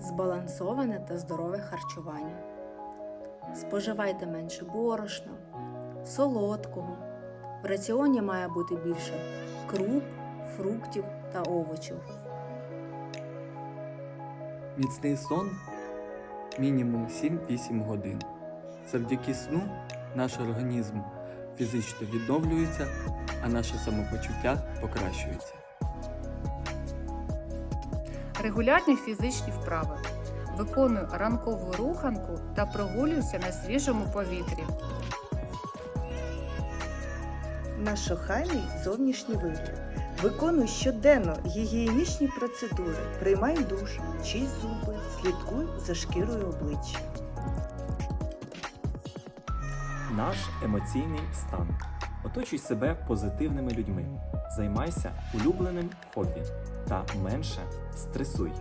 збалансоване та здорове харчування. Споживайте менше борошна, солодкого. В раціоні має бути більше круп, фруктів та овочів. Міцний сон мінімум 7-8 годин. Завдяки сну наш організм фізично відновлюється, а наше самопочуття покращується. Регулярні фізичні вправи. Виконую ранкову руханку та прогулююся на свіжому повітрі. Наш охайний зовнішній вигляд. Виконуй щоденно гігієнічні процедури, приймай душ, чисть зуби, слідкуй за шкірою обличчя. Наш емоційний стан. Оточуй себе позитивними людьми. Займайся улюбленим хобі та менше стресуй.